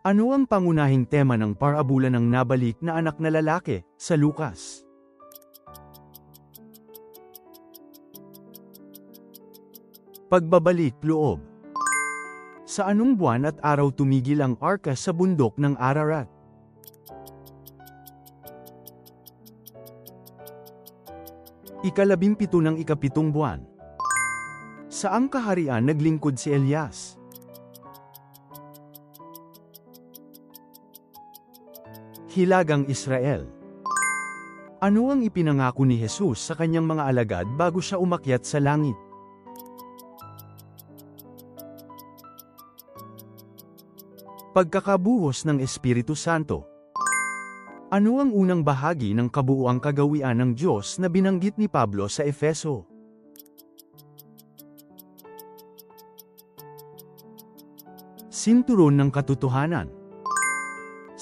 Ano ang pangunahing tema ng parabula ng nabalik na anak na lalaki, sa Lukas? Pagbabalik loob Sa anong buwan at araw tumigil ang arka sa bundok ng Ararat? Ikalabimpito ng ikapitong buwan. Saang kaharian naglingkod si Elias? Hilagang Israel. Ano ang ipinangako ni Jesus sa kanyang mga alagad bago siya umakyat sa langit? Pagkakabuhos ng Espiritu Santo. Ano ang unang bahagi ng kabuuang kagawian ng Diyos na binanggit ni Pablo sa Efeso? Sinturon ng Katotohanan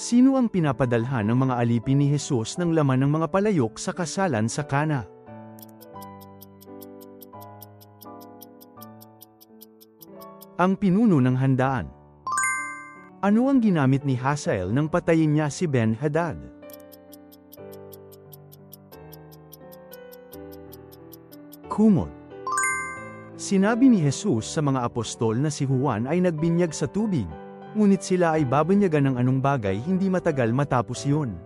Sino ang pinapadalhan ng mga alipin ni Jesus ng laman ng mga palayok sa kasalan sa Kana? Ang pinuno ng handaan. Ano ang ginamit ni Hazael nang patayin niya si Ben-Hadad? Kumot. Sinabi ni Jesus sa mga apostol na si Juan ay nagbinyag sa tubig, ngunit sila ay babanyagan ng anong bagay hindi matagal matapos yun.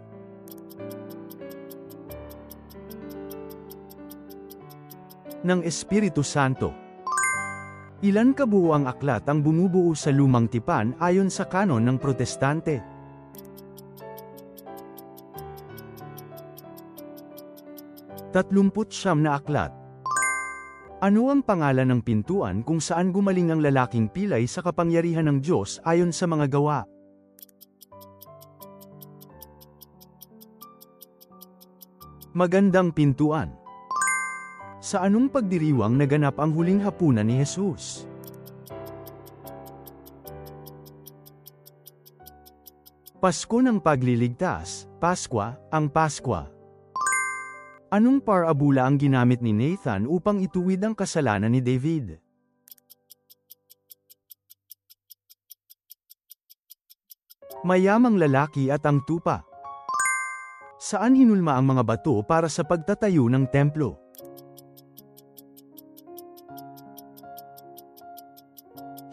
Ng Espiritu Santo Ilan kabuuang aklat ang bumubuo sa lumang tipan ayon sa kanon ng protestante? Tatlumput siyam na aklat. Ano ang pangalan ng pintuan kung saan gumaling ang lalaking pilay sa kapangyarihan ng Diyos ayon sa mga gawa? Magandang pintuan. Sa anong pagdiriwang naganap ang huling hapunan ni Jesus? Pasko ng Pagliligtas, Paskwa, ang Paskwa. Anong parabula ang ginamit ni Nathan upang ituwid ang kasalanan ni David? Mayamang lalaki at ang tupa. Saan hinulma ang mga bato para sa pagtatayo ng templo?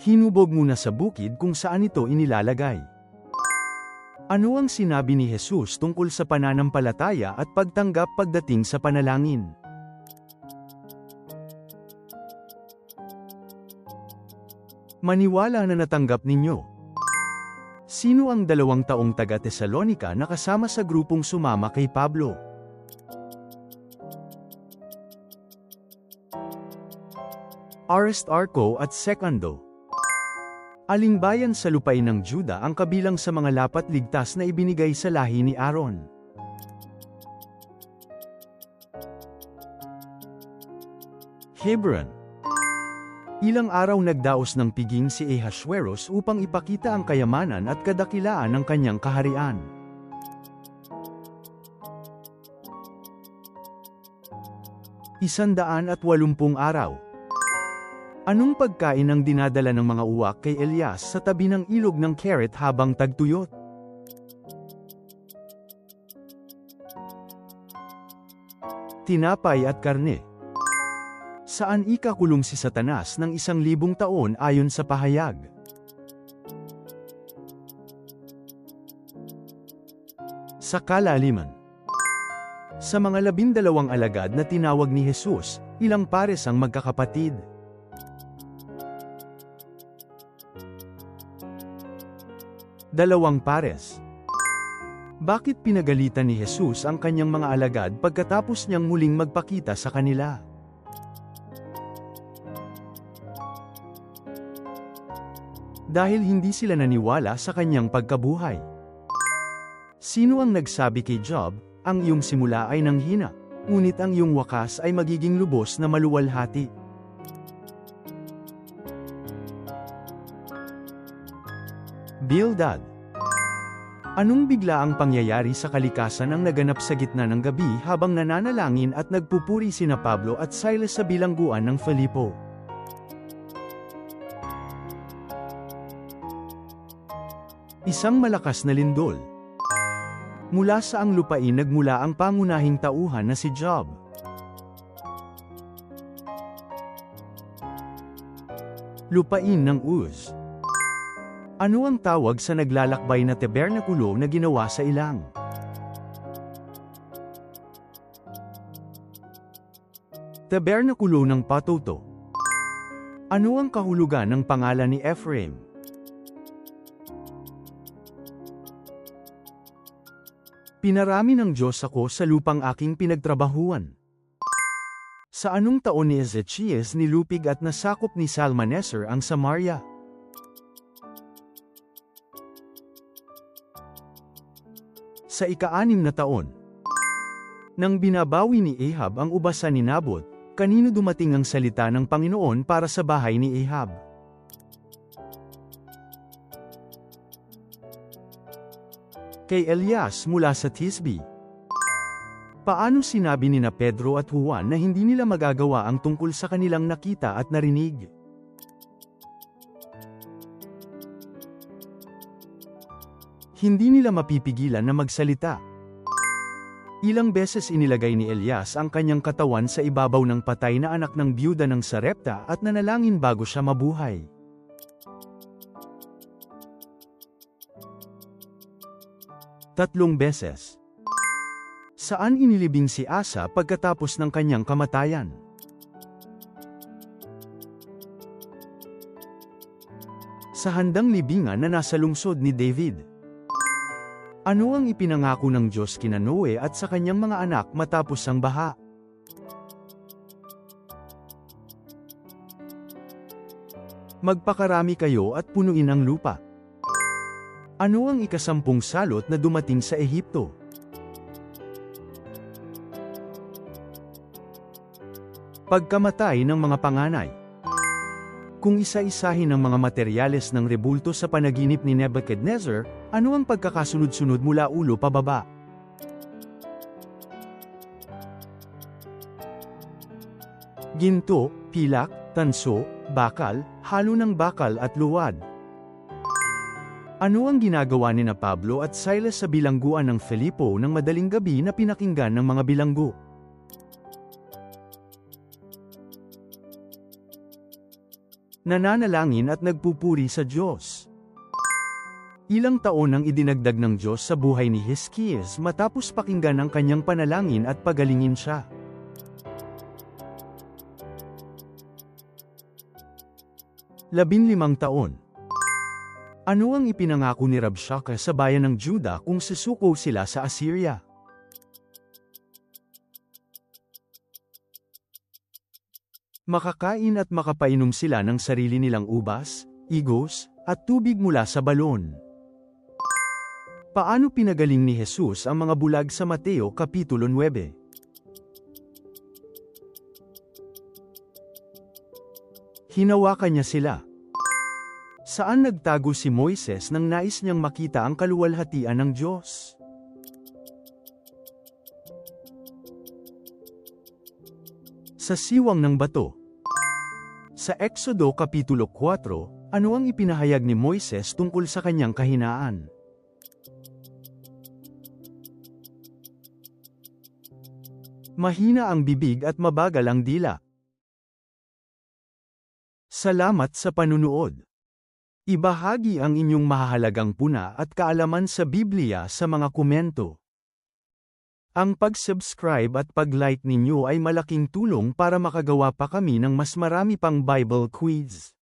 Hinubog muna sa bukid kung saan ito inilalagay. Ano ang sinabi ni Jesus tungkol sa pananampalataya at pagtanggap pagdating sa panalangin? Maniwala na natanggap ninyo. Sino ang dalawang taong taga Tesalonika na kasama sa grupong sumama kay Pablo? Aristarco at Secando. Aling bayan sa lupain ng Juda ang kabilang sa mga lapat ligtas na ibinigay sa lahi ni Aaron? Hebron. Ilang araw nagdaos ng piging si Ahasuerus upang ipakita ang kayamanan at kadakilaan ng kanyang kaharian. Isandaan at walumpung araw. Anong pagkain ang dinadala ng mga uwak kay Elias sa tabi ng ilog ng Keret habang tagtuyot? Tinapay at karne. Saan ikakulong si Satanas ng isang libong taon ayon sa pahayag? Sa kalaliman. Sa mga labindalawang alagad na tinawag ni Jesus, ilang pares ang magkakapatid? Dalawang pares. Bakit pinagalitan ni Jesus ang kanyang mga alagad pagkatapos niyang muling magpakita sa kanila? Dahil hindi sila naniwala sa kanyang pagkabuhay. Sino ang nagsabi kay Job, ang iyong simula ay nanghina, ngunit ang iyong wakas ay magiging lubos na maluwalhati? Bildad Anong bigla ang pangyayari sa kalikasan ang naganap sa gitna ng gabi habang nananalangin at nagpupuri sina Pablo at Silas sa bilangguan ng Filippo? Isang malakas na lindol. Mula sa ang lupain nagmula ang pangunahing tauhan na si Job. Lupain ng Uz. Ano ang tawag sa naglalakbay na tabernakulo na ginawa sa ilang? Tabernakulo ng Patuto. Ano ang kahulugan ng pangalan ni Ephraim? Pinarami ng Diyos ako sa lupang aking pinagtrabahuan. Sa anong taon ni Ezechias nilupig at nasakop ni Salmaneser ang Samaria? Sa ika-anim na taon, nang binabawi ni Ahab ang ubasan ni Nabot, kanino dumating ang salita ng Panginoon para sa bahay ni Ahab? Kay Elias mula sa Tisbi. Paano sinabi ni na Pedro at Juan na hindi nila magagawa ang tungkol sa kanilang nakita at narinig? Hindi nila mapipigilan na magsalita. Ilang beses inilagay ni Elias ang kanyang katawan sa ibabaw ng patay na anak ng biyuda ng Sarepta at nanalangin bago siya mabuhay. Tatlong beses. Saan inilibing si Asa pagkatapos ng kanyang kamatayan? Sa handang libingan na nasa lungsod ni David. Ano ang ipinangako ng Diyos kina Noe at sa kanyang mga anak matapos ang baha? Magpakarami kayo at punuin ang lupa. Ano ang ikasampung salot na dumating sa Ehipto? Pagkamatay ng mga panganay. Kung isa-isahin ang mga materyales ng rebulto sa panaginip ni Nebuchadnezzar, ano ang pagkakasunod-sunod mula ulo pababa? Ginto, pilak, tanso, bakal, halo ng bakal at luwad. Ano ang ginagawa ni na Pablo at Silas sa bilangguan ng Felipo ng madaling gabi na pinakinggan ng mga bilanggo? Nananalangin at nagpupuri sa Diyos. Ilang taon ang idinagdag ng Diyos sa buhay ni Hiskias matapos pakinggan ang kanyang panalangin at pagalingin siya. Labinlimang taon. Ano ang ipinangako ni Rabshakeh sa bayan ng Juda kung susuko sila sa Assyria? Makakain at makapainom sila ng sarili nilang ubas, igos, at tubig mula sa balon. Paano pinagaling ni Jesus ang mga bulag sa Mateo Kapitulo 9? Hinawakan niya sila. Saan nagtago si Moises nang nais niyang makita ang kaluwalhatian ng Diyos? Sa siwang ng bato. Sa Exodo Kapitulo 4, ano ang ipinahayag ni Moises tungkol sa kanyang kahinaan? Mahina ang bibig at mabagal ang dila. Salamat sa panunood. Ibahagi ang inyong mahahalagang puna at kaalaman sa Biblia sa mga komento. Ang pag-subscribe at pag-like ninyo ay malaking tulong para makagawa pa kami ng mas marami pang Bible quiz.